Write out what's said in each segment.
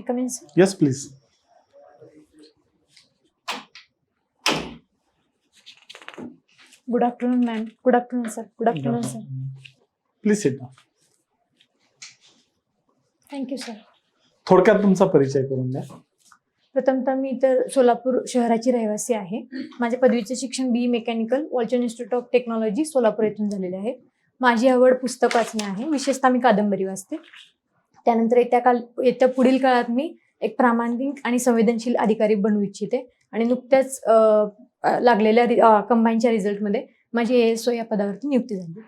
May come in sir yes please good afternoon ma'am good afternoon sir good afternoon sir please sit thank you sir थोडक्यात तुमचा परिचय करून द्या. प्रथमतः मी तर सोलापूर शहराची रहिवासी आहे. माझे पदवीचे शिक्षण B mechanical Walchand institute of technology Solapur येथून झालेले आहे. माझी आवड पुस्तक वाचणे आहे. विशेषतः मी कादंबरी वाचते. त्यानंतर येत्या काल येत्या पुढील काळात मी एक प्रामाणिक आणि संवेदनशील अधिकारी बनू इच्छिते. आणि नुकत्याच लागलेल्या कंबाईनच्या रिझल्टमध्ये माझी एस ओ या पदावरती नियुक्ती झाली.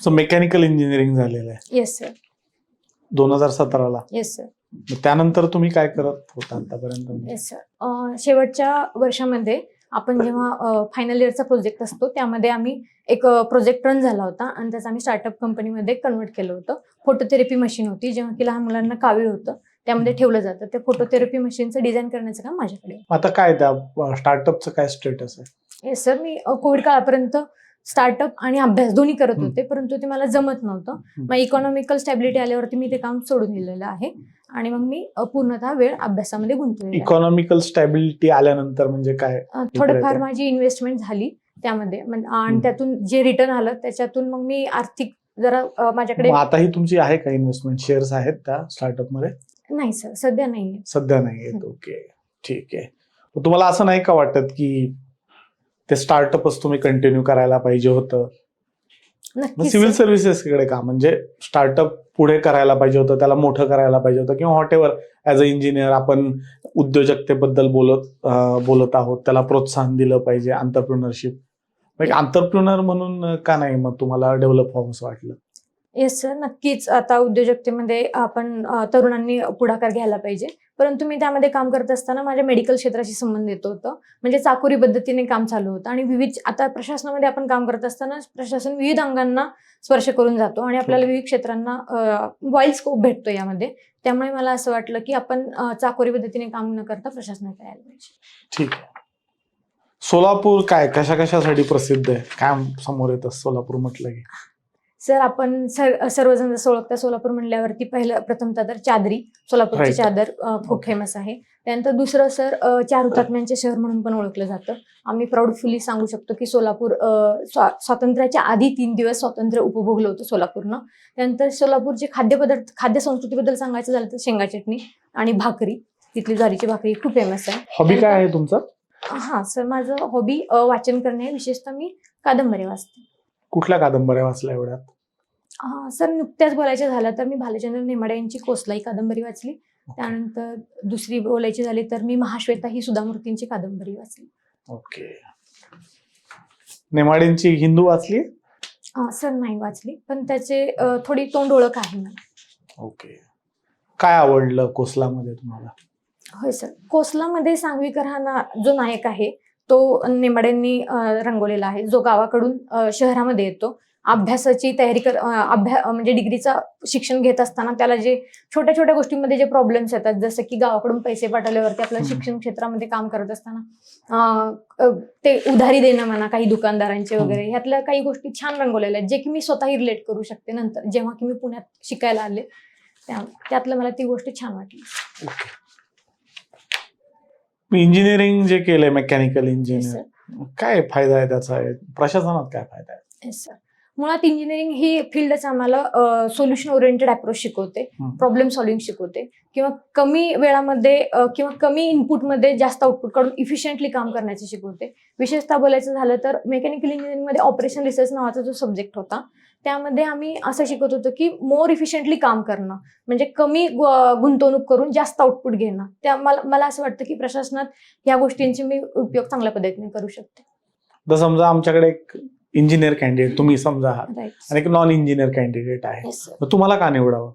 सो मेकॅनिकल इंजिनिअरिंग झालेलं आहे. येस सर दोन हजार सतराला. येस सर त्यानंतर तुम्ही काय करत होता आतापर्यंत? येस सर शेवटच्या वर्षामध्ये आपण जेव्हा फायनल इयरचा प्रोजेक्ट असतो त्यामध्ये आम्ही एक प्रोजेक्ट रन झाला होता आणि त्याचं आम्ही स्टार्टअप कंपनीमध्ये कन्वर्ट केलं होतं. फोटोथेरपी मशीन होती जेव्हा की लहान मुलांना कावीळ होतं त्यामध्ये ठेवलं जातं. त्या फोटोथेरपी मशीनचं डिझाईन करण्याचं काम माझ्याकडे. आता काय त्या स्टार्टअपचं काय स्टेटस आहे? येस सर मी कोविड काळापर्यंत स्टार्टअप आणि अभ्यास दोन्ही करत. होते परंतु ते मला जमत नव्हतं. मग इकॉनॉमिकल स्टॅबिलिटी आल्यावरती मी ते काम सोडून दिलेलं आहे आणि मग मी पूर्णतः वेळ अभ्यासामध्ये गुंतवलेला आहे. इकॉनॉमिकल स्टॅबिलिटी आल्यानंतर म्हणजे काय? थोडंफार. माझी इन्व्हेस्टमेंट झाली त्यामध्ये. आणि. त्यातून जे रिटर्न आलं त्याच्यातून मग मी आर्थिक जरा माझ्याकडे आताही तुमची आहे का इन्व्हेस्टमेंट शेअर्स आहेत त्या स्टार्टअपमध्ये? नाही सर सध्या नाही सध्या नाही ओके ठीक आहे. तुम्हाला असं नाही का वाटत की ते स्टार्टअपच तुम्ही कंटिन्यू करायला पाहिजे होतं. Civil sir. सर्व्हिसेसकडे का? म्हणजे स्टार्टअप पुढे करायला पाहिजे होतं त्याला मोठं करायला पाहिजे होतं किंवा whatever as a engineer आपण उद्योजकतेबद्दल बोलत बोलत आहोत त्याला प्रोत्साहन दिलं पाहिजे आंतरप्रिनरशिप म्हणजे आंतरप्रिनर म्हणून का नाही मग तुम्हाला डेव्हलप व्हावं असं वाटलं? येस सर नक्कीच. आता उद्योजकतेमध्ये आपण तरुणांनी पुढाकार घ्यायला पाहिजे. परंतु मी त्यामध्ये काम करत असताना माझ्या मेडिकल क्षेत्राशी संबंध येत होतं. म्हणजे चाकोरी पद्धतीने काम चालू होतं. आणि विविध आता प्रशासनामध्ये आपण काम करत असताना प्रशासन विविध अंगांना स्पर्श करून जातो आणि आपल्याला विविध क्षेत्रांना वाईल्ड स्कोप भेटतो यामध्ये. त्यामुळे मला असं वाटलं की आपण चाकोरी पद्धतीने काम न करता प्रशासनात यायला पाहिजे. ठीक आहे. सोलापूर काय कशा कशासाठी प्रसिद्ध आहे? काय समोर येतं? सोलापूर म्हटलं की. सर आपण सर सर्वजण जसं ओळखता सोलापूर म्हणल्यावरती पहिलं प्रथमतः तर चादरी. सोलापूरची. चादर खूप. फेमस आहे. त्यानंतर दुसरं सर चार हुतात्म्यांचे शहर म्हणून पण ओळखलं जातं. आम्ही प्राऊडफुली सांगू शकतो की सोलापूर स्वातंत्र्याच्या आधी तीन दिवस स्वातंत्र्य उपभोगलं होतं सोलापूरनं. त्यानंतर सोलापूरचे खाद्यपदार्थ खाद्य संस्कृतीबद्दल सांगायचं झालं तर शेंगा चटणी आणि भाकरी. तिथली ज्वारीची भाकरी खूप फेमस आहे. हॉबी काय आहे तुमचं? हा सर माझं हॉबी वाचन करणे. आहे विशेषतः मी कादंबरी वाचते. कुठल्या कादंबऱ्या वाचल्या एवढ्यात? सर नुकत्याच बोलायचं झालं तर मी भालचंद्र नेमाडे यांची कोसला ही कादंबरी वाचली. त्यानंतर दुसरी बोलायची झाली तर मी महाश्वेता ही सुधा मूर्तींची कादंबरी वाचली. ओके. नेमाडेंची हिंदू वाचली? सर नाही वाचली. पण त्याचे थोडी तोंड ओळख आहे मला. ओके. काय आवडलं कोसलामध्ये तुम्हाला? होय सर. कोसलामध्ये सांगवीकर हा ना जो नायक आहे तो नेमाड्यांनी अ, रंगवलेला आहे. जो गावाकडून शहरामध्ये येतो. अभ्यासाची तयारी कर अभ्या म्हणजे डिग्रीचा शिक्षण घेत असताना त्याला जे छोट्या छोट्या गोष्टींमध्ये जे प्रॉब्लेम्स येतात जसं की गावाकडून पैसे पाठवल्यावरती आपल्याला हम्म. शिक्षण क्षेत्रामध्ये काम करत असताना ते उधारी देणं म्हणा काही दुकानदारांचे. वगैरे ह्यातल्या काही गोष्टी छान रंगवलेल्या आहेत जे की मी स्वतःही रिलेट करू शकते नंतर जेव्हा की मी पुण्यात शिकायला आले. त्या त्यातलं मला ती गोष्ट छान वाटली. मी इंजिनिअरिंग जे केलंय मेकॅनिकल इंजिनियर. काय फायदा आहे त्याचा? प्रशासनात काय फायदा आहे? सर मुळात इंजिनिअरिंग ही फील्डच आम्हाला सोल्युशन ओरिएंटेड अप्रोच शिकवते. प्रॉब्लेम सॉल्विंग शिकवते. किंवा कमी वेळामध्ये किंवा कमी इनपुटमध्ये जास्त आउटपुट काढून इफिशियंटली काम करण्याचे शिकवते. विशेषतः बोलायचं झालं तर मेकॅनिकल इंजिनिअरिंगमध्ये ऑपरेशन रिसर्च नावाचा जो सब्जेक्ट होता त्यामध्ये आम्ही असं शिकत होतो की मोर इफिशियंटली काम करणं. म्हणजे कमी गुंतवणूक करून जास्त आउटपुट घेणं. त्या मला मला असं वाटतं की प्रशासनात या गोष्टींचे मी उपयोग चांगल्या पद्धतीने करू शकते. तर समजा आमच्याकडे एक इंजिनियर कॅन्डिडेट तुम्ही समजा आहात. आणि एक नॉन इंजिनियर कॅन्डिडेट आहे तुम्हाला का निवडावं?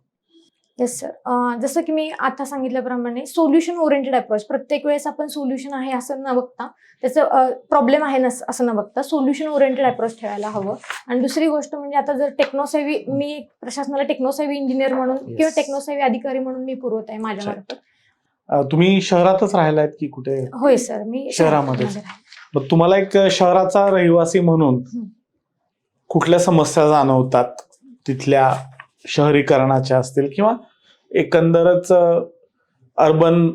येस सर जसं की मी आता सांगितल्याप्रमाणे सोल्युशन ओरिएंटेड अप्रोच प्रत्येक वेळेस आपण सोल्युशन आहे असं न बघता त्याचं प्रॉब्लेम आहे नस असं न बघता सोल्युशन ओरिएंटेड अप्रोच ठेवायला हवं आणि दुसरी गोष्ट म्हणजे आता जर टेक्नोसेवी मी प्रशासनाला टेक्नोसेवी इंजिनियर म्हणून Yes. किंवा टेक्नोसेवी अधिकारी म्हणून मी पुरवत आहे माझ्या Right. मार्फत अं, तुम्ही शहरातच राहिलायत की कुठे होय सर मी शहरामध्येच. शहरामध्ये तुम्हाला एक शहराचा रहिवासी म्हणून. कुठल्या समस्या जाणवतात तिथल्या शहरीकरणाच्या असतील किंवा एकंदरच अर्बन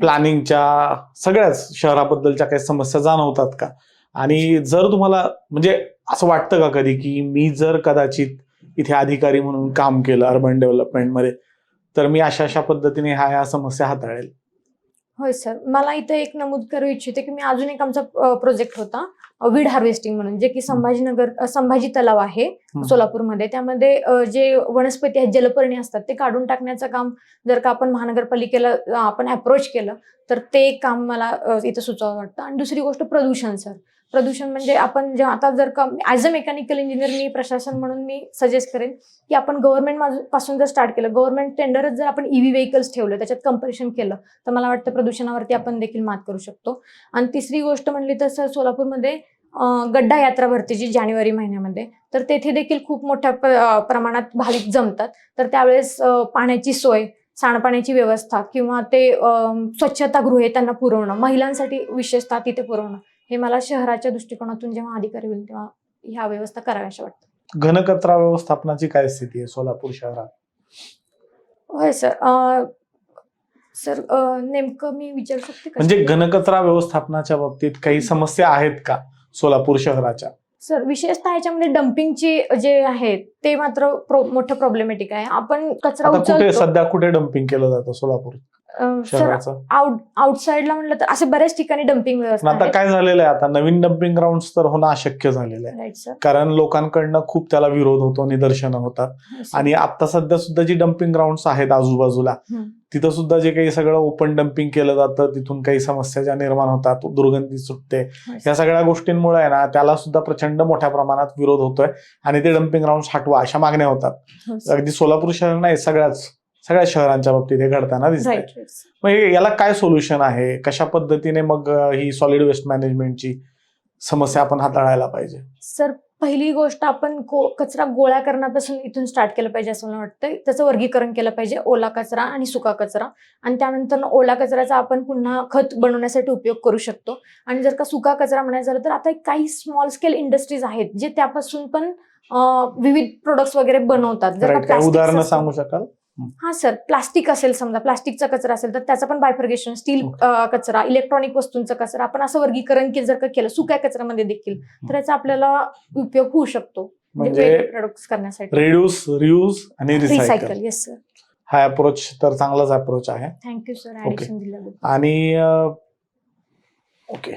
प्लॅनिंगच्या सगळ्याच शहराबद्दलच्या काही समस्या जाणवतात का? आणि जर तुम्हाला म्हणजे असं वाटतं का कधी की मी जर कदाचित इथे अधिकारी म्हणून काम केलं अर्बन डेव्हलपमेंटमध्ये तर मी अशा अशा पद्धतीने ह्या ह्या समस्या हाताळेल? होय सर. मला इथं एक नमूद करू इच्छिते की मी अजून एक आमचा प्रोजेक्ट होता. वीड हार्वेस्टिंग म्हणून जे की संभाजीनगर संभाजी तलाव आहे सोलापूरमध्ये. त्यामध्ये जे वनस्पती आहेत जलपर्णी असतात ते काढून टाकण्याचं काम जर का आपण महानगरपालिकेला आपण अप्रोच केलं तर ते काम मला इथं सुचावं वाटतं. आणि दुसरी गोष्ट प्रदूषण सर. प्रदूषण म्हणजे आपण जेव्हा आता जर का ॲज अ मेकॅनिकल इंजिनियर मी प्रशासन म्हणून मी सजेस्ट करेन की आपण गव्हर्नमेंटपासून जर स्टार्ट केलं गव्हर्नमेंट टेंडरच जर आपण ईव्ही व्हेकल्स ठेवलं त्याच्यात कम्पॅरिशन केलं तर मला वाटतं प्रदूषणावरती आपण देखील मात करू शकतो. आणि तिसरी गोष्ट म्हणली तर सर सोलापूरमध्ये गड्डा यात्रा भरते जी जानेवारी महिन्यामध्ये तर तेथे देखील खूप मोठ्या प्र- प्रमाणात भाविक जमतात. तर त्यावेळेस पाण्याची सोय सांडपाण्याची व्यवस्था किंवा ते स्वच्छतागृहे त्यांना पुरवणं महिलांसाठी विशेषतः तिथे पुरवणं हे मला शहराच्या दृष्टिकोनातून जेव्हा अधिकारी होईल तेव्हा ह्या व्यवस्था कराव्याशा वाटतं. घनकचरा व्यवस्थापनाची काय स्थिती आहे सोलापूर शहरात? होय सर. सर नेमकं मी विचारू शकते? म्हणजे घनकचरा व्यवस्थापनाच्या बाबतीत काही समस्या आहेत का सोलापूर शहराच्या? सर विशेषतः ह्याच्यामध्ये डम्पिंगची जे आहे ते मात्र प्रो- मोठं प्रॉब्लेमॅटिक आहे. आपण कचरा सध्या कुठे डम्पिंग केलं जातं सोलापूर? सर शहराचं? आउट आउटसाईडला म्हणलं तर असे बऱ्याच ठिकाणी डम्पिंग पण व्यवस्था आता काय झालेलं आहे? आता नवीन डम्पिंग ग्राउंड तर होणं अशक्य झालेलं आहे. राईट सर कारण लोकांकडनं खूप त्याला विरोध होतो निदर्शनं होतात. आणि आता सध्या सुद्धा जी डम्पिंग ग्राउंड आहेत आजूबाजूला हम्म. तिथं सुद्धा जे काही सगळं ओपन डम्पिंग केलं जातं तिथून काही समस्या ज्या निर्माण होतात दुर्गंधी सुटते या सगळ्या गोष्टींमुळे आहे ना त्याला सुद्धा प्रचंड मोठ्या प्रमाणात विरोध होतोय. आणि ते डम्पिंग ग्राउंड हटवा अशा मागण्या होतात. अगदी सोलापूर शहर नाही सगळ्याच. सगळ्या शहरांच्या बाबतीत हे घडताना दिसत मग याला काय सोल्युशन आहे? कशा पद्धतीने मग ही सॉलिड वेस्ट मॅनेजमेंटची समस्या आपण हाताळायला पाहिजे? सर पहिली गोष्ट आपण कचरा गोळा करण्यापासून इथून स्टार्ट केलं पाहिजे असं मला वाटतं त्याचं वर्गीकरण केलं पाहिजे ओला कचरा आणि सुका कचरा. आणि त्यानंतर ओला कचऱ्याचा आपण पुन्हा खत बनवण्यासाठी उपयोग करू शकतो. आणि जर का सुका कचरा म्हणायचं झालं तर आता काही स्मॉल स्केल इंडस्ट्रीज आहेत जे त्यापासून पण विविध प्रोडक्ट्स वगैरे बनवतात. जर उदाहरणं सांगू शकाल? हा सर. प्लास्टिक असेल समजा प्लास्टिकचा कचरा असेल तर त्याचं पण बायफर्गेशन स्टील कचरा इलेक्ट्रॉनिक वस्तूंचा कचरा आपण असं वर्गीकरण जर का केलं सुक्या कचऱ्यामध्ये देखील तर याचा आपल्याला उपयोग होऊ शकतो. म्हणजे प्रोडक्ट्स करण्यासाठी. रिड्यूस रियूज आणि रिसायकल रिसायकल येस सर हा अप्रोच तर चांगलाच अप्रोच आहे. थँक्यू सर ऍडिशन दिल्याबद्दल. आणि ओके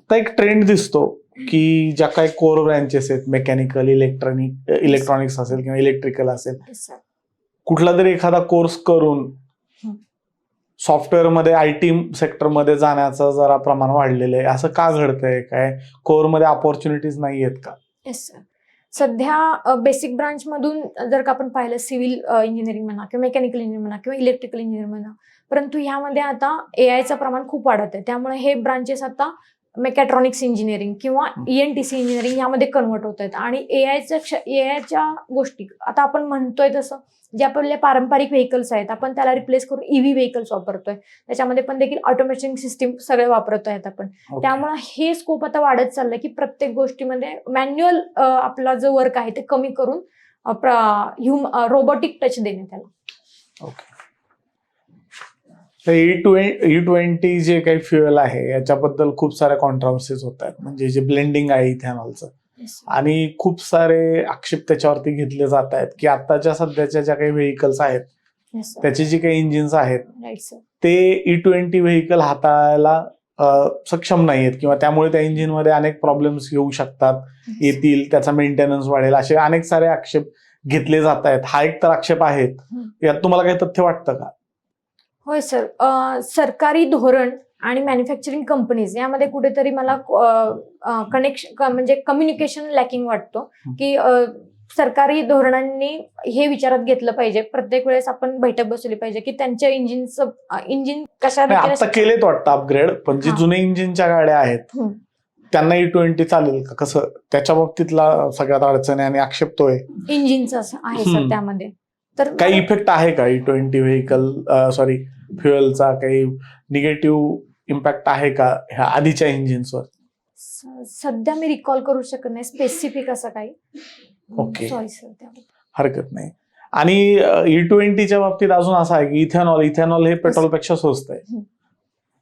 आता एक ट्रेंड दिसतो. की ज्या काही कोर ब्रँचेस आहेत मेकॅनिकल इलेक्ट्रॉनिक इलेक्ट्रॉनिक्स असेल किंवा इलेक्ट्रिकल असेल. कुठला तरी एखादा कोर्स करून. सॉफ्टवेअरमध्ये आय टी सेक्टरमध्ये जाण्याचं जरा प्रमाण वाढलेलं आहे. असं का घडतंय? काय? कोरमध्ये ऑपॉर्च्युनिटीज नाही आहेत का? येस सर सध्या बेसिक ब्रांच मधून जर का आपण पाहिलं सिव्हिल इंजिनिअरिंग म्हणा किंवा मेकॅनिकल इंजिनिअरिंग म्हणा किंवा इलेक्ट्रिकल इंजिनिअर म्हणा परंतु ह्यामध्ये आता ए आयचं प्रमाण खूप वाढत आहे. त्यामुळे हे ब्रांचेस आता मेकॅट्रॉनिक्स इंजिनिअरिंग किंवा. E N T C engineering यामध्ये कन्वर्ट होत आहेत. आणि ए आयच्या ए आयच्या गोष्टी आता आपण म्हणतोय तसं जे आपले पारंपरिक व्हेकल्स आहेत आपण त्याला रिप्लेस करून ईव्ही व्हेकल्स वापरतोय. त्याच्यामध्ये पण देखील ऑटोमेशन सिस्टीम सगळे वापरत आहेत आपण. Okay. त्यामुळे हे स्कोप आता वाढत चाललंय की प्रत्येक गोष्टीमध्ये मॅन्युअल आपला जो वर्क आहे ते कमी करून ह्युम रोबोटिक टच देणे त्याला ई ट्वेंटी ई ट्वेंटी जे काही फ्युएल आहे याच्याबद्दल खूप साऱ्या कॉन्ट्रावर्सीज होत आहेत. म्हणजे जे ब्लेंडिंग आहे इथेनॉलचं आणि खूप सारे आक्षेप त्याच्यावरती घेतले जात आहेत की आताच्या सध्याच्या ज्या काही व्हेकल्स आहेत त्याची जी काही इंजिन्स आहेत ते ई ट्वेंटी व्हेकल हाताळायला सक्षम नाही आहेत किंवा त्यामुळे त्या इंजिनमध्ये अनेक प्रॉब्लेम्स येऊ शकतात येतील त्याचा मेंटेनन्स वाढेल असे अनेक सारे आक्षेप घेतले जात आहेत. हा एक तर आक्षेप आहेत. यात तुम्हाला काही तथ्य वाटतं का? होय सर सरकारी धोरण आणि मॅन्युफॅक्चरिंग कंपनीज यामध्ये कुठेतरी मला कनेक्शन म्हणजे कम्युनिकेशन लॅकिंग वाटतो. की सरकारी धोरणांनी हे विचारात घेतलं पाहिजे प्रत्येक वेळेस आपण बैठक बसवली पाहिजे की त्यांच्या इंजिनचं इंजिन कशा केलेत वाटतं अपग्रेड पण जी. जुने इंजिनच्या गाड्या आहेत. त्यांना ई ट्वेंटी चालेल का कसं त्याच्या बाबतीतला सगळ्यात अडचण आणि आक्षेप तो आहे इंजिनचं आहे सर. त्यामध्ये तर काही इफेक्ट आहे का? ई ट्वेंटी व्हेकल सॉरी फ्युएलचा काही निगेटिव्ह इम्पॅक्ट आहे का ह्या आधीच्या इंजिन्सवर सध्या मी रिकॉल करू शकत नाही स्पेसिफिक असं काही. Okay. सॉरी सर त्याबद्दल. हरकत नाही. आणि ई ट्वेंटीच्या बाबतीत अजून असं आहे की इथेनॉल इथेनॉल हे पेट्रोलपेक्षा स्वस्त आहे.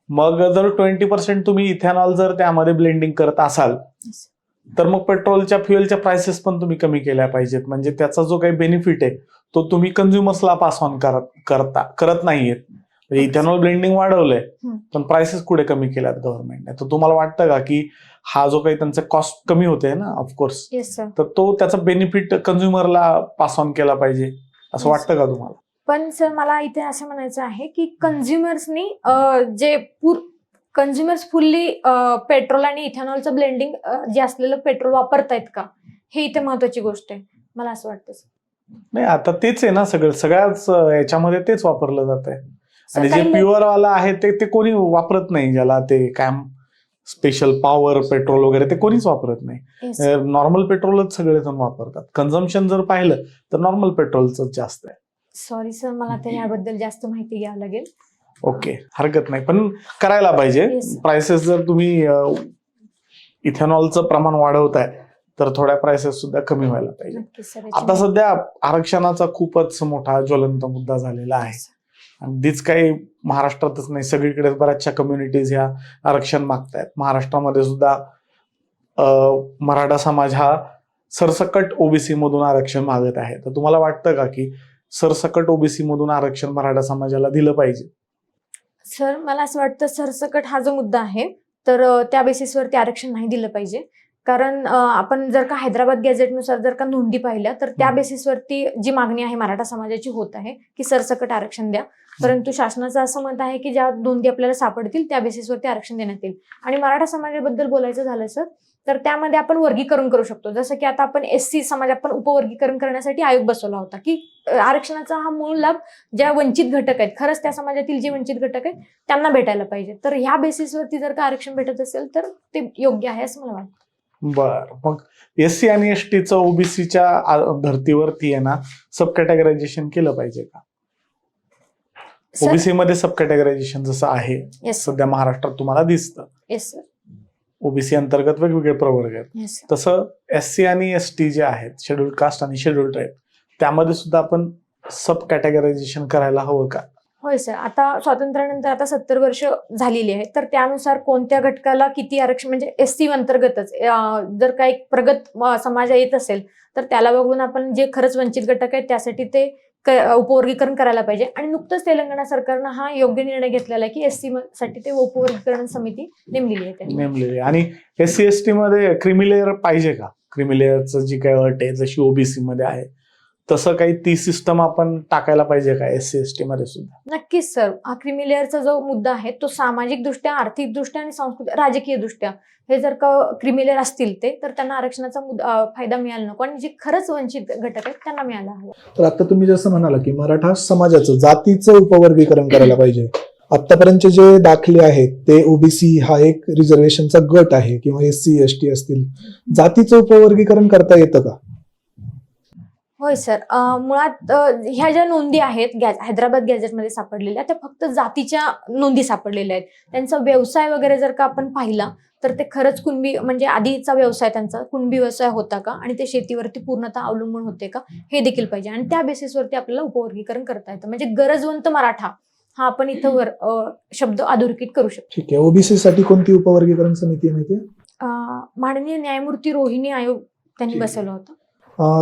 मग जर ट्वेंटी पर्सेंट तुम्ही इथेनॉल जर त्यामध्ये ब्लेंडिंग करत असाल. तर मग पेट्रोलच्या फ्युएलच्या प्राइसेस पण तुम्ही कमी केल्या पाहिजेत. म्हणजे त्याचा जो काही बेनिफिट आहे तो तुम्ही कन्झ्युमर्सला पास ऑन करत करता करत नाहीयेत म्हणजे इथेनॉल ब्लेंडिंग वाढवलंय. पण प्राइसेस कुठे कमी केल्यात गव्हर्नमेंटने तर तुम्हाला वाटतं का की हा जो काही त्यांचा कॉस्ट कमी होते ना ऑफकोर्स तर तो त्याचा बेनिफिट कन्झ्युमरला पास ऑन केला पाहिजे असं. वाटतं का तुम्हाला पण सर मला इथे असं म्हणायचं आहे की कन्झ्युमर्सनी जे कन्झ्युमर्स फुल्ली पेट्रोल आणि इथेनॉलचं ब्लेंडिंग जे असलेलं पेट्रोल वापरतायत का हे इथे महत्वाची गोष्ट आहे मला असं वाटतं. नाही आता तेच आहे ना सगळं. सगळ्याच याच्यामध्ये तेच वापरलं जात आहे. आणि जे प्युअर वाला आहे ते ते कोणी वापरत नाही ज्याला ते काय स्पेशल पॉवर पेट्रोल वगैरे ते कोणीच वापरत नाही. नॉर्मल पेट्रोलच सगळेजण वापरतात. कन्झम्पन जर पाहिलं तर नॉर्मल पेट्रोलच जास्त आहे. सॉरी सर मला तर याबद्दल जास्त माहिती घ्यावं लागेल. ओके. हरकत नाही. पण करायला पाहिजे. प्राइसेस जर तुम्ही इथेनॉलचं प्रमाण वाढवताय तर थोड्या प्राइसेस सुद्धा कमी व्हायला पाहिजे. आता सध्या आरक्षणाचा खूपच मोठा ज्वलंत मुद्दा झालेला आहे. अगदीच काही महाराष्ट्रातच नाही सगळीकडे बऱ्याचशा कम्युनिटीज ह्या आरक्षण मागतायत. महाराष्ट्रामध्ये सुद्धा मराठा समाज हा सरसकट ओबीसी मधून आरक्षण मागत आहे. तर तुम्हाला वाटतं का की सरसकट ओबीसी मधून आरक्षण मराठा समाजाला दिलं पाहिजे? सर मला असं वाटतं सरसकट हा जो मुद्दा आहे तर त्या बेसिसवरती आरक्षण नाही दिलं पाहिजे. कारण आपण जर का हैदराबाद गॅझेटनुसार जर का नोंदी पाहिल्या तर त्या. बेसिसवरती जी मागणी आहे मराठा समाजाची होत आहे की सरसकट आरक्षण द्या. परंतु शासनाचं असं मत आहे की ज्या नोंदी आपल्याला सापडतील त्या बेसिसवरती आरक्षण देण्यात येईल. आणि मराठा समाजाबद्दल बोलायचं झालं सर तर त्यामध्ये आपण वर्गीकरण करू शकतो. जसं की आता आपण एस सी समाज आपण उपवर्गीकरण करण्यासाठी आयोग बसवला होता की आरक्षणाचा हा मूळ लाभ ज्या वंचित घटक आहेत खरंच त्या समाजातील जे वंचित घटक आहेत त्यांना भेटायला पाहिजे. तर ह्या बेसिसवरती जर का आरक्षण भेटत असेल तर ते योग्य आहे असं मला वाटतं. बर. मग एस सी आणि एस टीचं ओबीसीच्या धर्तीवरती आहे ना सब कॅटेगरायझेशन केलं पाहिजे का? ओबीसी मध्ये सब कॅटेगरायझेशन जसं आहे येस सध्या महाराष्ट्रात तुम्हाला दिसतं. येस सर ओबीसी अंतर्गत वेगवेगळे प्रवर्ग आहेत. येस तसं एस सी आणि एस टी जे आहेत शेड्यूल कास्ट आणि शेड्यूल ट्राईब त्यामध्ये सुद्धा आपण सब कॅटेगरायझेशन करायला हवं का? होय सर. आता स्वातंत्र्यानंतर आता सत्तर वर्ष झालेली आहेत. तर त्यानुसार कोणत्या घटकाला किती आरक्षण म्हणजे एस सी अंतर्गतच जर काही प्रगत समाज येत असेल तर त्याला बघून आपण जे खरंच वंचित घटक आहेत त्यासाठी ते उपवर्गीकरण करायला पाहिजे. आणि नुकतंच तेलंगणा सरकारनं हा योग्य निर्णय घेतलेला आहे की एस सी साठी ते उपवर्गीकरण समिती नेमलेली आहे त्यांनी. आणि एस सी एस टी मध्ये क्रिमिलेअर पाहिजे का? क्रिमिलेअरचं जी काही अट आहे जशी ओबीसी मध्ये आहे तसं काही ती सिस्टम आपण टाकायला पाहिजे का एस सी एस टी मध्ये सुद्धा? नक्कीच सर हा क्रिमिलेअरचा जो मुद्दा आहे तो सामाजिक दृष्ट्या आर्थिक दृष्ट्या आणि सांस्कृतिक राजकीय दृष्ट्या हे जर का क्रिमिलेअर असतील ते तर त्यांना आरक्षणाचा मुद्दा फायदा मिळाला नको आणि जे खरंच वंचित घटक आहेत त्यांना मिळाला हवं. तर आता तुम्ही जसं म्हणाला की मराठा समाजाचं जातीचं उपवर्गीकरण करायला पाहिजे. आतापर्यंतचे जे दाखले आहेत ते ओबीसी हा एक रिझर्वेशनचा गट आहे किंवा एस सी एस टी असतील. जातीचं उपवर्गीकरण करता येतं का? होय सर. मुळात ह्या ज्या नोंदी आहेत गॅ हैदराबाद गॅझेटमध्ये सापडलेल्या त्या फक्त जातीच्या नोंदी सापडलेल्या आहेत. त्यांचा व्यवसाय वगैरे जर का आपण पाहिला तर ते खरंच कुणबी म्हणजे आधीचा व्यवसाय त्यांचा कुणबी व्यवसाय होता का? आणि ते शेतीवरती पूर्णतः अवलंबून होते का? हे देखील पाहिजे. आणि त्या बेसिसवरती आपल्याला उपवर्गीकरण करता येतं. म्हणजे गरजवंत मराठा हा आपण इथं वर शब्द अधोरेखित करू शकतो. ठीक आहे. ओबीसी साठी कोणती उपवर्गीकरण समिती माहिती माननीय न्यायमूर्ती रोहिणी आयोग त्यांनी. बसवलं होतं.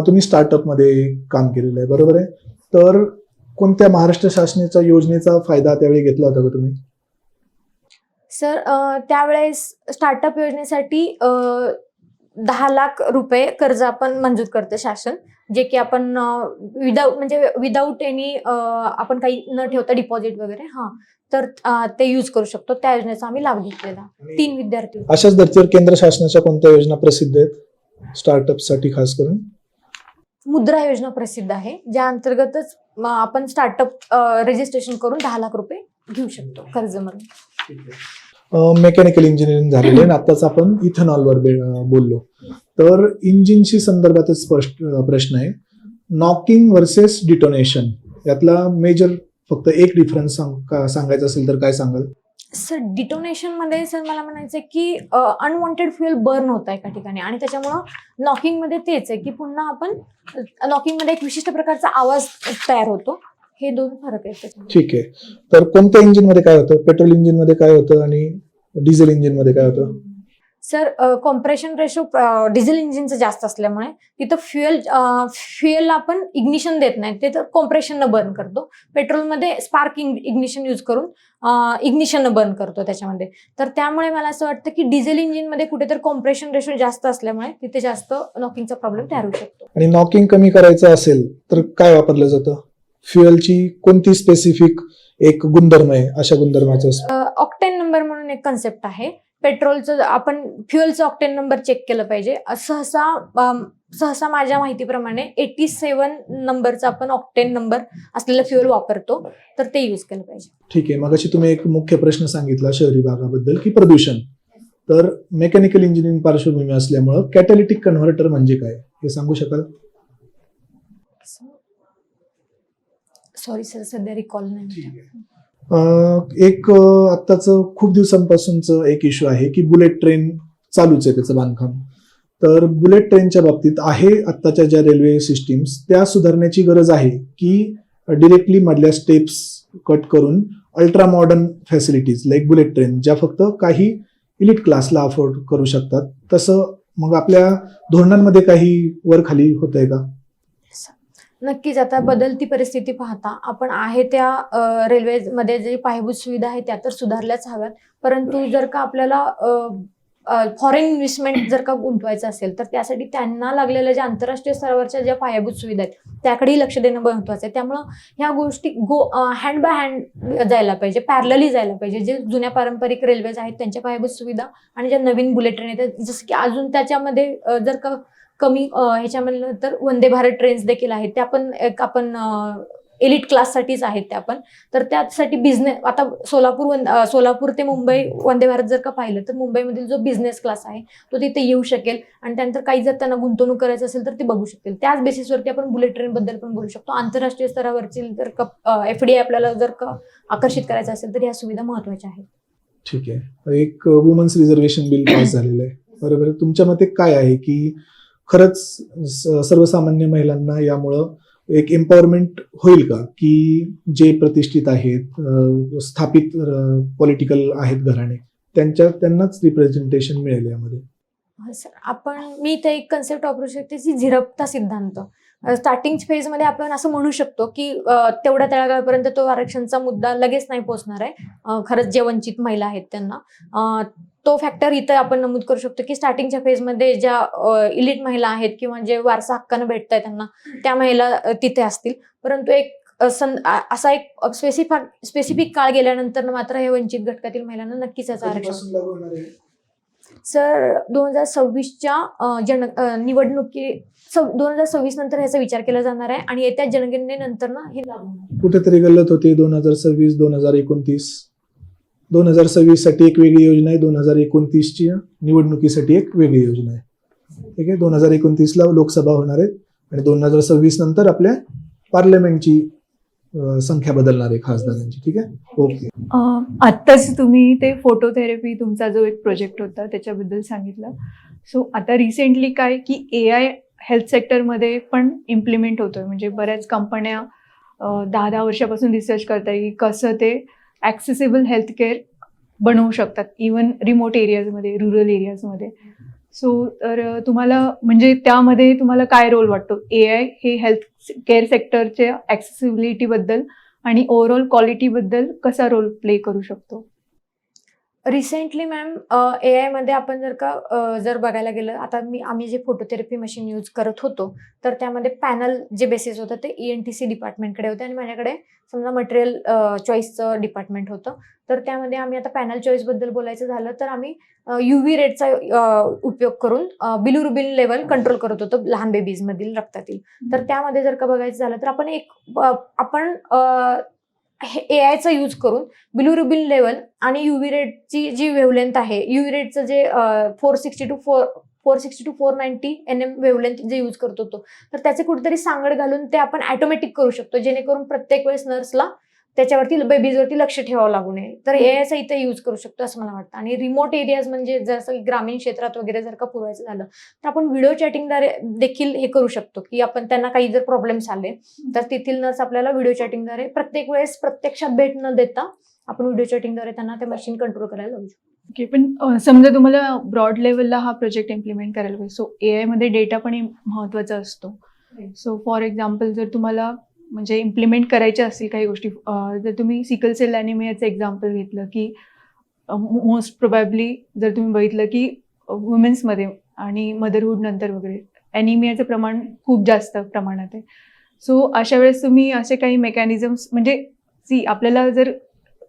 तुम्ही स्टार्टअपमध्ये काम केलेलं आहे बरोबर आहे? तर कोणत्या महाराष्ट्र शासनाच्या योजनेचा फायदा त्यावेळी घेतला होता का तुम्ही? सर त्यावेळेस स्टार्टअप योजनेसाठी दहा लाख रुपये कर्ज आपण मंजूर करते शासन जे की आपण विदाऊट म्हणजे विदाऊट एनी आपण काही न ठेवता डिपॉझिट वगैरे हा. तर ते यूज करू शकतो. त्या योजनेचा आम्ही लाभ घेतलेला. तीन विद्यार्थी. अशाच धर्तीवर केंद्र शासनाच्या कोणत्या योजना प्रसिद्ध आहेत? स्टार्टअपसाठी खास करून? मुद्रा योजना प्रसिद्ध आहे ज्या अंतर्गतच आपण स्टार्टअप रजिस्ट्रेशन करून दहा लाख रुपये घेऊ शकतो कर्ज म्हणून मेकॅनिकल इंजिनिअरिंग झालेलं आहे. आणि आताच आपण इथेनॉलवर बोललो. तर इंजिनशी संदर्भातच प्रश्न आहे. नॉकिंग वर्सेस डिटोनेशन यातला मेजर फक्त एक डिफरन्स सांगायचा असेल तर काय सांगाल? सर डिटोनेशनमध्ये सर मला म्हणायचं आहे की अनवॉन्टेड फ्युएल बर्न होत आहे एका ठिकाणी. आणि त्याच्यामुळं नॉकिंगमध्ये तेच आहे की पुन्हा आपण नॉकिंगमध्ये एक विशिष्ट प्रकारचा आवाज तयार होतो. हे दोन फरक आहेत ठीक आहे. तर कोणत्या इंजिनमध्ये काय होतं? पेट्रोल इंजिनमध्ये काय होतं? आणि डिझेल इंजिनमध्ये काय होतं? सर कॉम्प्रेशन रेशो डिझेल इंजिनचं जास्त असल्यामुळे तिथं फ्युएल फ्युएलला आपण इग्निशन देत नाही. ते तर कॉम्प्रेशननं बर्न करतो. पेट्रोलमध्ये स्पार्क इग्निशन यूज करून इग्निशननं बर्न करतो त्याच्यामध्ये. तर त्यामुळे मला असं वाटतं की डिझेल इंजिनमध्ये कुठेतरी कॉम्प्रेशन रेशो जास्त असल्यामुळे तिथे जास्त नॉकिंगचा प्रॉब्लेम तयार होऊ शकतो. आणि नॉकिंग कमी करायचं असेल तर काय वापरलं जातं? फ्युएलची कोणती स्पेसिफिक एक गुणधर्म आहे अशा गुणधर्माचं? ऑक्टेन नंबर म्हणून एक कन्सेप्ट आहे. पेट्रोलचं आपण फ्युएलचं ऑक्टेन नंबर चेक केलं पाहिजे. सहसा सहसा माझ्या माहितीप्रमाणे एटी सेवन नंबरचा आपण ऑक्टेन नंबर असलेलं फ्युएल वापरतो तर ते यूज केलं पाहिजे. ठीक आहे. मगाशी तुम्ही एक मुख्य प्रश्न सांगितला शहरी भागाबद्दल की प्रदूषण. तर मेकॅनिकल इंजिनिअरिंग पार्श्वभूमी असल्यामुळं कॅटॅलिटिक कन्व्हर्टर म्हणजे काय? हे सांगू शकाल? सॉरी सर सध्या रिकॉल नाही एक आत्ताचं खूप दिवसांपासूनच एक इश्यू आहे की बुलेट ट्रेन चालूच आहे त्याचं बांधकाम. तर बुलेट ट्रेनच्या बाबतीत आहे आत्ताच्या ज्या रेल्वे सिस्टीम्स त्या सुधारण्याची गरज आहे की डिरेक्टली मधल्या स्टेप्स कट करून ultra modern facilities like bullet train ज्या फक्त काही इलिट क्लासला अफोर्ड करू शकतात तसं मग आपल्या धोरणांमध्ये काही वर खाली होत आहे का? नक्कीच आता बदलती परिस्थिती पाहता. आपण आहे त्या रेल्वेमध्ये जे पायाभूत सुविधा आहेत त्या तर सुधारल्याच हव्यात. परंतु जर का आपल्याला फॉरेन इन्व्हेस्टमेंट जर का गुंतवायचं असेल तर त्यासाठी त्यांना लागलेल्या ज्या आंतरराष्ट्रीय स्तरावरच्या ज्या पायाभूत सुविधा आहेत त्याकडेही लक्ष देणं महत्वाचं आहे. त्यामुळं ह्या गोष्टी गो हँड बाय हँड जायला पाहिजे पॅरलली जायला पाहिजे. जे जुन्या पारंपरिक रेल्वेज आहेत त्यांच्या पायाभूत सुविधा आणि ज्या नवीन बुलेट ट्रेन आहेत जसं की अजून त्याच्यामध्ये जर का कमी ह्याच्यामधलं तर वंदे भारत ट्रेन्स देखील आहेत. त्या पण एक आपण एलिट क्लाससाठीच आहेत त्या पण. तर त्यासाठी बिझनेस आता सोलापूर सोलापूर ते मुंबई वंदे भारत जर का पाहिलं तर मुंबईमधील जो बिझनेस क्लास आहे तो तिथे येऊ शकेल. आणि त्यानंतर काही जर त्यांना गुंतवणूक करायचं असेल तर ते बघू शकतील. त्याच बेसिसवरती आपण बुलेट ट्रेन बद्दल पण बोलू शकतो. आंतरराष्ट्रीय स्तरावरची जर का एफ डी आपल्याला जर का आकर्षित करायचं असेल तर ह्या सुविधा महत्त्वाच्या आहेत. ठीक आहे. एक वुमन्स रिझर्वेशन बिल पास झालेलं आहे. बरोबर तुमच्या मते काय आहे की खरंच सर्वसामान्य महिलांना यामुळं एक एम्पॉवरमेंट होईल का? की जे प्रतिष्ठित आहेत स्थापित पॉलिटिकल आहेत घराणे त्यांच्या त्यांनाच रिप्रेझेंटेशन मिळेल यामध्ये? सर आपण मी इथे एक कन्सेप्ट वापरू शकते जी झिरपता सिद्धांत. स्टार्टिंग फेजमध्ये आपण असं म्हणू शकतो की तेवढ्या तळागाळपर्यंत तो आरक्षणचा मुद्दा लगेच नाही पोहोचणार आहे. खरंच जे वंचित महिला आहेत त्यांना. तो फॅक्टर इथं आपण नमूद करू शकतो की स्टार्टिंगच्या फेजमध्ये ज्या इलिट महिला आहेत किंवा जे वारसा हक्कानं भेटत आहे त्यांना त्या महिला तिथे असतील. परंतु एक असा एक स्पेसिफिक स्पेसिफिक काळ गेल्यानंतर मात्र हे वंचित घटकातील महिलांना नक्कीच याचं आरक्षण सर दोन हजार सव्वीसच्या जन निवडणुकी दोन हजार सव्वीस नंतर ह्याचा विचार केला जाणार आहे आणि येत्या जनगणनेनंतर ना हे लागू. कुठेतरी गल्लत होती दोन हजार सव्वीस दोन हजार एकोणतीस. दोन हजार सव्वीससाठी एक वेगळी योजना आहे. दोन हजार एकोणतीसची निवडणुकीसाठी एक वेगळी योजना आहे. ठीक आहे? दोन हजार एकोणतीसला लोकसभा होणार आहे आणि दोन हजार सव्वीस नंतर आपल्या पार्लमेंटची संख्या बदलणार आहे खासदारांची. ठीक आहे? ओके. आत्ताच तुम्ही ते फोटोथेरपी तुमचा जो एक प्रोजेक्ट होता त्याच्याबद्दल सांगितलं. सो आता रिसेंटली काय की ए आय हेल्थ सेक्टरमध्ये पण इम्प्लिमेंट होतोय. म्हणजे बऱ्याच कंपन्या दहा दहा वर्षापासून रिसर्च करताय की कसं ते ॲक्सेसिबल हेल्थकेअर बनवू शकतात इवन रिमोट एरियाजमध्ये रुरल एरियाजमध्ये सो तर तुम्हाला म्हणजे त्यामध्ये तुम्हाला काय रोल वाटतो? ए आय हे हेल्थ केअर सेक्टरच्या ॲक्सेसिबिलिटीबद्दल आणि ओव्हरऑल क्वालिटीबद्दल कसा रोल प्ले करू शकतो? रिसेंटली मॅम ए आयमध्ये आपण जर का जर बघायला गेलं आता मी आम्ही जे फोटोथेरपी मशीन यूज करत होतो तर त्यामध्ये पॅनल जे बेसिस होतं ते ई एन टी सी डिपार्टमेंटकडे होते. आणि माझ्याकडे समजा मटेरियल चॉईसचं डिपार्टमेंट होतं. तर त्यामध्ये आम्ही आता पॅनल चॉईसबद्दल बोलायचं झालं तर आम्ही यू व्ही रेटचा उपयोग करून बिलुरुबिन लेवल कंट्रोल करत होतो लहान बेबीजमधील रक्तातील. तर त्यामध्ये जर का बघायचं झालं तर आपण एक आपण ए आयचा यूज करून बिलुरुबिन लेवल आणि युव्ही रेटची जी वेवलेंथ आहे युव्ही रेटचं जे four sixty two four four sixty two four ninety N M wavelength जे यूज करतो तो तर त्याचे कुठेतरी सांगड घालून ते आपण ॲटोमॅटिक करू शकतो जेणेकरून प्रत्येक वेळेस नर्सला त्याच्यावरती बेबीजवरती लक्ष ठेवावं लागू नये. तर एआयचा इथं यूज करू शकतो असं मला वाटतं. आणि रिमोट एरियाज म्हणजे जसं ग्रामीण क्षेत्रात वगैरे जर का पुरवायचं झालं तर आपण व्हिडिओ चॅटिंगद्वारे देखील हे करू शकतो की आपण त्यांना काही जर प्रॉब्लेम्स आले तर तेथील नर्स आपल्याला व्हिडिओ चॅटिंगद्वारे प्रत्येक वेळेस प्रत्यक्षात भेट न देता आपण व्हिडिओ चॅटिंगद्वारे त्यांना ते मशीन कंट्रोल करायला लावू शकतो. ओके पण समजा तुम्हाला ब्रॉड लेवलला हा प्रोजेक्ट इम्प्लिमेंट करायला पाहिजे. सो ए मध्ये डेटा पण महत्त्वाचा असतो. सो फॉर एक्झाम्पल जर तुम्हाला म्हणजे इम्प्लिमेंट करायच्या असतील काही गोष्टी. जर तुम्ही सिकल सेल ॲनिमियाचं एक्झाम्पल घेतलं की मोस्ट प्रोबॅबली जर तुम्ही बघितलं की वुमेन्समध्ये आणि मदरहूड नंतर वगैरे ॲनिमियाचं प्रमाण खूप जास्त प्रमाणात आहे. सो अशा वेळेस तुम्ही असे काही मेकॅनिझम्स म्हणजे सी आपल्याला जर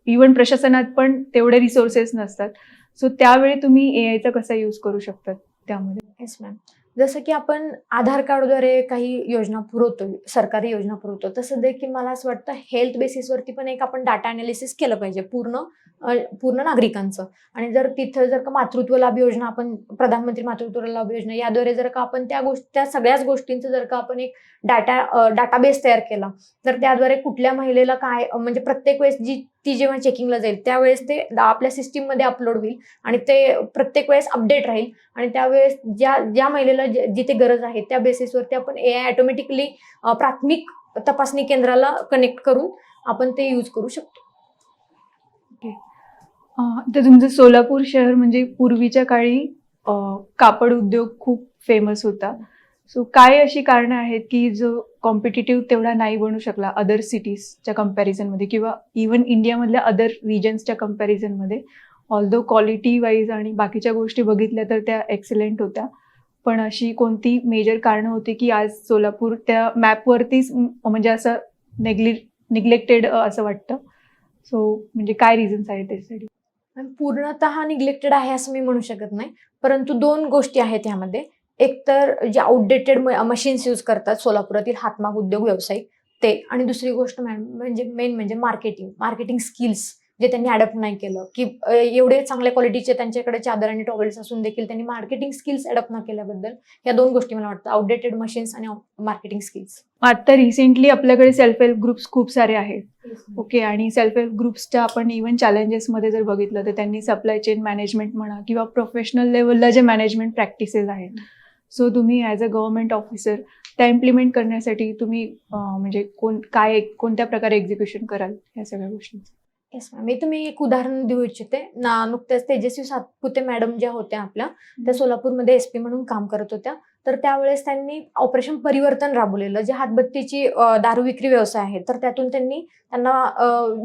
इवन प्रशासनात पण तेवढे रिसोर्सेस नसतात. सो त्यावेळी तुम्ही ए आयचा कसा यूज करू शकतात त्यामध्ये? येस मॅम जसं की आपण आधार कार्डद्वारे काही योजना पुरवतो सरकारी योजना पुरवतो तसं देखील मला असं वाटतं हेल्थ बेसिसवरती पण एक आपण डाटा अनालिसिस केलं पाहिजे पूर्ण पूर्ण नागरिकांचं. आणि जर तिथं जर का मातृत्व लाभ योजना आपण प्रधानमंत्री मातृत्व लाभ योजना याद्वारे जर का आपण त्या गोष्टी त्या सगळ्याच गोष्टींचं जर का आपण एक डाटा डाटाबेस तयार केला तर त्याद्वारे कुठल्या महिलेला काय म्हणजे प्रत्येक वेळेस जी ती जेव्हा चेकिंगला जाईल त्यावेळेस ते आपल्या सिस्टीममध्ये अपलोड होईल आणि ते प्रत्येक वेळेस अपडेट राहील. आणि त्यावेळेस ज्या ज्या महिलेला जिथे गरज आहे त्या बेसिसवरती आपण ए आय ऑटोमॅटिकली प्राथमिक तपासणी केंद्राला कनेक्ट करून आपण ते यूज करू शकतो. तर तुमचं सोलापूर शहर म्हणजे पूर्वीच्या काळी कापड उद्योग खूप फेमस होता. सो काय अशी कारणं आहेत की जो कॉम्पिटेटिव्ह तेवढा नाही बनू शकला अदर सिटीजच्या कम्पॅरिझनमध्ये किंवा इवन इंडियामधल्या अदर रिजन्सच्या कम्पॅरिझनमध्ये ऑल्दो क्वालिटी वाईज आणि बाकीच्या गोष्टी बघितल्या तर त्या एक्सलेंट होत्या. पण अशी कोणती मेजर कारणं होती की आज सोलापूर त्या मॅपवरतीच म्हणजे असं नेग्लि निग्लेक्टेड असं वाटतं? सो म्हणजे काय रिझन्स आहेत त्याच्यासाठी? पूर्णतः निग्लेक्टेड आहे असं मी म्हणू शकत नाही. परंतु दोन गोष्टी आहेत ह्यामध्ये एक तर जे आउटडेटेड मशीन्स यूज करतात सोलापुरातील हातमाग उद्योग व्यावसायिक ते. आणि दुसरी गोष्ट म्हणजे मेन म्हणजे मार्केटिंग मार्केटिंग स्किल्स जे त्यांनी अडॅप्ट नाही केलं. की एवढे चांगल्या क्वालिटीचे त्यांच्याकडे चादर आणि टॉवेल्स असून देखील त्यांनी मार्केटिंग स्किल्स अडॅप्ट न केल्याबद्दल या दोन गोष्टी मला वाटतं. आउटडेटेड मशीन्स आणि मार्केटिंग स्किल्स आता रिसेंटली आपल्याकडे सेल्फ हेल्प ग्रुप्स खूप सारे आहेत. ओके आणि सेल्फ हेल्प ग्रुप्सच्या आपण इव्हन चॅलेंजेसमध्ये जर बघितलं तर त्यांनी सप्लाय चेन मॅनेजमेंट म्हणा किंवा प्रोफेशनल लेवलला जे मॅनेजमेंट प्रॅक्टिसेस आहेत. सो तुम्ही ॲज अ गव्हर्नमेंट ऑफिसर त्या इम्प्लिमेंट करण्यासाठी तुम्ही म्हणजे कोण काय कोणत्या प्रकारे एक्झिक्युशन कराल या सगळ्या गोष्टींचं? येस मॅम मी तुम्ही एक उदाहरण देऊ इच्छिते. ना नुकत्याच तेजस्वी सातपुते मॅडम ज्या होत्या आपल्या त्या सोलापूरमध्ये एस पी म्हणून काम करत होत्या. तर त्यावेळेस त्यांनी ऑपरेशन परिवर्तन राबवलेलं जे हातबत्तीची दारू विक्री व्यवसाय आहे. तर त्यातून त्यांनी त्यांना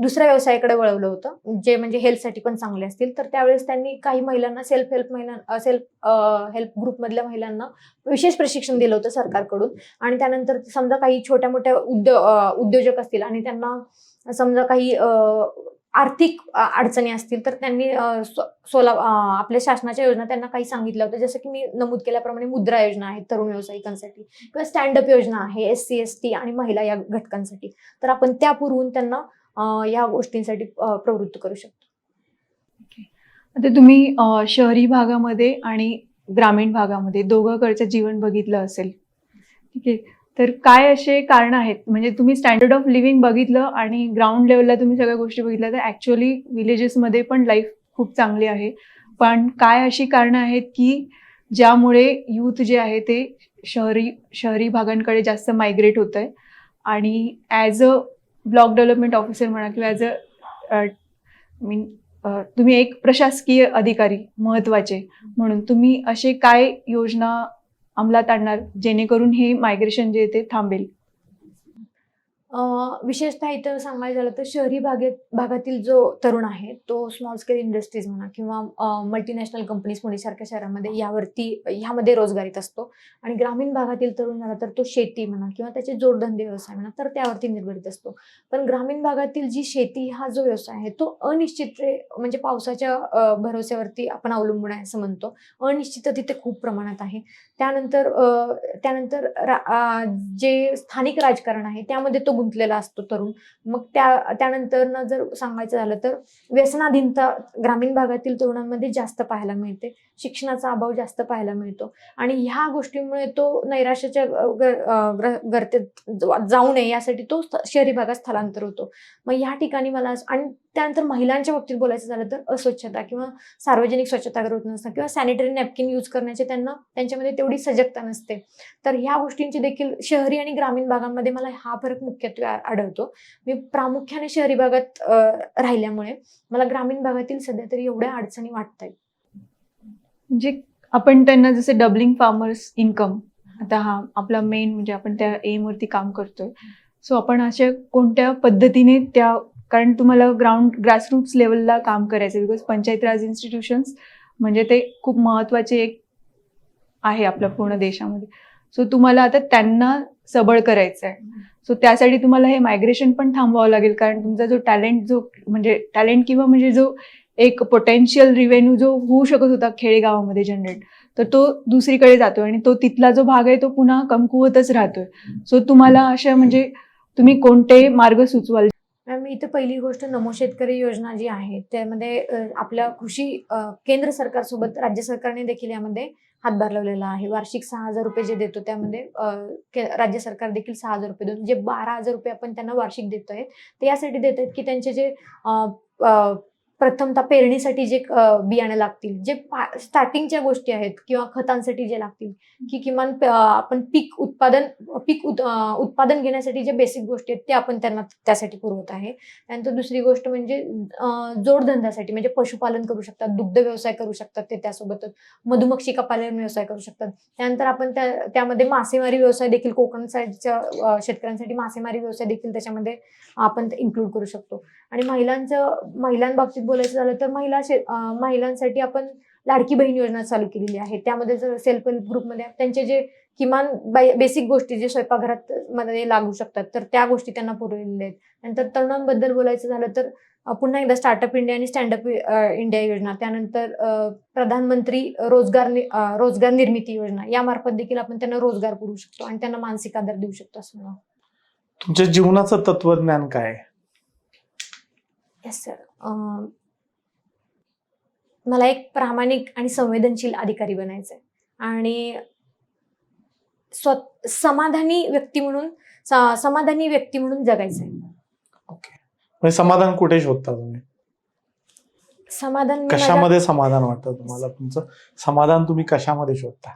दुसऱ्या व्यवसायाकडे वळवलं होतं जे म्हणजे हेल्थसाठी पण चांगले असतील. तर त्यावेळेस त्यांनी काही महिलांना सेल्फ हेल्प महिला सेल्फ हेल्प ग्रुपमधल्या महिलांना विशेष प्रशिक्षण दिलं होतं सरकारकडून. आणि त्यानंतर समजा काही छोट्या मोठ्या उद्यो उद्योजक असतील आणि त्यांना समजा काही आर्थिक अडचणी असतील तर त्यांनी सोला आपल्या शासनाच्या योजना त्यांना काही सांगितल्या होत्या जसं की मी नमूद केल्याप्रमाणे मुद्रा योजना आहे तरुण व्यावसायिकांसाठी किंवा स्टँडअप योजना आहे एस सी एस टी आणि महिला या घटकांसाठी. तर आपण त्या पुरवून त्यांना या गोष्टींसाठी प्रवृत्त करू शकतो. आता तुम्ही शहरी भागामध्ये आणि ग्रामीण भागामध्ये दोघांकडचं जीवन बघितलं असेल. ठीक आहे. तर काय असे कारण आहेत? म्हणजे तुम्ही स्टँडर्ड ऑफ लिव्हिंग बघितलं आणि ग्राउंड लेवलला तुम्ही सगळ्या गोष्टी बघितल्या तर ॲक्च्युअली विलेजेसमध्ये पण लाईफ खूप चांगली आहे. पण काय अशी कारणं आहेत की ज्यामुळे यूथ जे आहे ते शहरी शहरी भागांकडे जास्त मायग्रेट होत आहे आणि as a block development officer म्हणा किंवा ॲज अ मीन तुम्ही एक प्रशासकीय अधिकारी महत्त्वाचे म्हणून तुम्ही असे काय योजना अंमलात आणणार जेणेकरून हे मायग्रेशन जे ते थांबेल. विशेषतः इथं सांगायचं झालं तर शहरी भागेत भागातील जो तरुण आहे तो स्मॉल स्केल इंडस्ट्रीज म्हणा किंवा मल्टीनॅशनल कंपनीज पुणेसारख्या शहरामध्ये यावरती ह्यामध्ये रोजगारीत असतो. आणि ग्रामीण भागातील तरुण झाला तर तो शेती म्हणा किंवा त्याचे जोडधंदे व्यवसाय म्हणा तर त्यावरती निर्भरित असतो. पण ग्रामीण भागातील जी शेती हा जो व्यवसाय आहे तो अनिश्चित म्हणजे पावसाच्या अं, भरोश्यावरती आपण अवलंबून आहे असं म्हणतो. अनिश्चित तिथे खूप प्रमाणात आहे. त्यानंतर त्यानंतर रा- जे स्थानिक राजकारण आहे त्यामध्ये तो गुंतलेला असतो तरुण. मग त्या त्यानंतर जर सांगायचं झालं तर व्यसनाधीनता ग्रामीण भागातील तरुणांमध्ये जास्त पाहायला मिळते. शिक्षणाचा अभाव जास्त पाहायला मिळतो. आणि ह्या गोष्टीमुळे तो नैराश्याच्या गर्तेत जाऊ नये यासाठी तो शहरी भागात स्थलांतर होतो. मग ह्या ठिकाणी मला आणि त्यानंतर महिलांच्या बाबतीत बोलायचं झालं तर अस्वच्छता किंवा सार्वजनिक स्वच्छता करत नसणं किंवा सॅनिटरी नॅपकिन यूज करण्याचे त्यांना त्यांच्यामध्ये तेवढी सजगता नसते. तर ह्या गोष्टींची देखील शहरी आणि ग्रामीण भागांमध्ये मला हा फरक मुख्यत्वे आढळतो. मी प्रामुख्याने शहरी भागात राहिल्यामुळे मला ग्रामीण भागातील सध्या तरी एवढ्या अडचणी वाटत आहेत म्हणजे आपण त्यांना जसे डबलिंग फार्मर्स इन्कम आता हा आपला मेन म्हणजे आपण त्या एम वरती काम करतोय. सो आपण अशा कोणत्या पद्धतीने त्या कारण तुम्हाला ग्राउंड ग्रासरूट्स लेवलला काम करायचं बिकॉज पंचायत राज इन्स्टिट्यूशन्स म्हणजे ते खूप महत्त्वाचे एक आहे आपल्या पूर्ण देशामध्ये. सो तुम्हाला आता त्यांना सबळ करायचं आहे सो त्यासाठी तुम्हाला हे मायग्रेशन पण थांबवावं लागेल. कारण तुमचा जो टॅलेंट जो म्हणजे टॅलेंट किंवा म्हणजे जो एक पोटेन्शियल रिव्हेन्यू जो होऊ शकत होता खेडेगावामध्ये जनरेट तर तो दुसरीकडे जातोय आणि तो तिथला जो भाग आहे तो पुन्हा कमकुवतच राहतोय. सो तुम्हाला अशा म्हणजे तुम्ही कोणते मार्ग सुचवाल. मॅम इथं पहिली गोष्ट नमो शेतकरी योजना जी आहे त्यामध्ये आपल्या कृषी केंद्र सरकारसोबत राज्य सरकारने देखील यामध्ये हातभार लावलेला आहे. वार्षिक सहा हजार रुपये जे देतो त्यामध्ये के- राज्य सरकार देखील सहा हजार रुपये देतो. जे बारा हजार रुपये आपण त्यांना वार्षिक देतोय ते यासाठी देत आहेत की त्यांचे जे प्रथमतः पेरणीसाठी जे अ, बियाणं लागतील जे पा- स्टार्टिंगच्या गोष्टी आहेत किंवा खतांसाठी जे लागतील की किमान प- आपण पीक उत्पादन पीक उत- उत्पादन घेण्यासाठी जे बेसिक गोष्टी आहेत ते आपण त्यांना त्यासाठी पुरवत आहे. त्यानंतर दुसरी गोष्ट म्हणजे जोडधंद्यासाठी म्हणजे पशुपालन करू शकतात दुग्ध व्यवसाय करू शकतात ते त्यासोबतच मधुमक्षिका पालन व्यवसाय करू शकतात. त्यानंतर आपण त्या त्यामध्ये मासेमारी व्यवसाय देखील कोकण साईडच्या शेतकऱ्यांसाठी मासेमारी व्यवसाय देखील त्याच्यामध्ये आपण इन्क्लूड करू शकतो. आणि महिलांचं महिलांबाबतीत बोलायचं झालं तर महिला महिलांसाठी आपण लाडकी बहीण योजना चालू केलेली आहे. त्यामध्ये जर सेल्फ हेल्प ग्रुपमध्ये त्यांचे जे किमान बेसिक गोष्टी जे स्वयंपाकघरात मध्ये लागू शकतात तर त्या गोष्टी त्यांना पुरवलेल्या आहेत. नंतर तरुणांबद्दल बोलायचं झालं तर पुन्हा एकदा स्टार्टअप इंडिया आणि स्टँडअप इंडिया योजना. त्यानंतर प्रधानमंत्री रोजगार रोजगार निर्मिती योजना. यामार्फत देखील आपण त्यांना रोजगार पुरवू शकतो आणि त्यांना मानसिक आधार देऊ शकतो असं तुमच्या जीवनाचं तत्वज्ञान काय? येस सर मला एक प्रामाणिक आणि संवेदनशील अधिकारी बनायचं आहे आणि स्व समाधानी व्यक्ती म्हणून समाधानी व्यक्ती म्हणून जगायचं आहे म्हणजे समाधान कुठे शोधता तुम्ही? समाधान कशामध्ये समाधान वाटतं तुम्हाला तुमचं? समाधान तुम्ही कशामध्ये शोधता.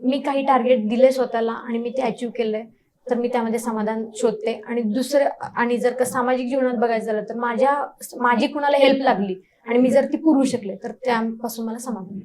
मी काही टार्गेट दिले स्वतःला आणि मी ते अचीव केलंय तर मी त्यामध्ये समाधान शोधते. आणि दुसरं आणि जर का सामाजिक जीवनात बघायचं झालं तर माझ्या माझी कुणाला हेल्प लागली आणि मी जर ती पुरवू शकले तर त्यापासून मला समाधान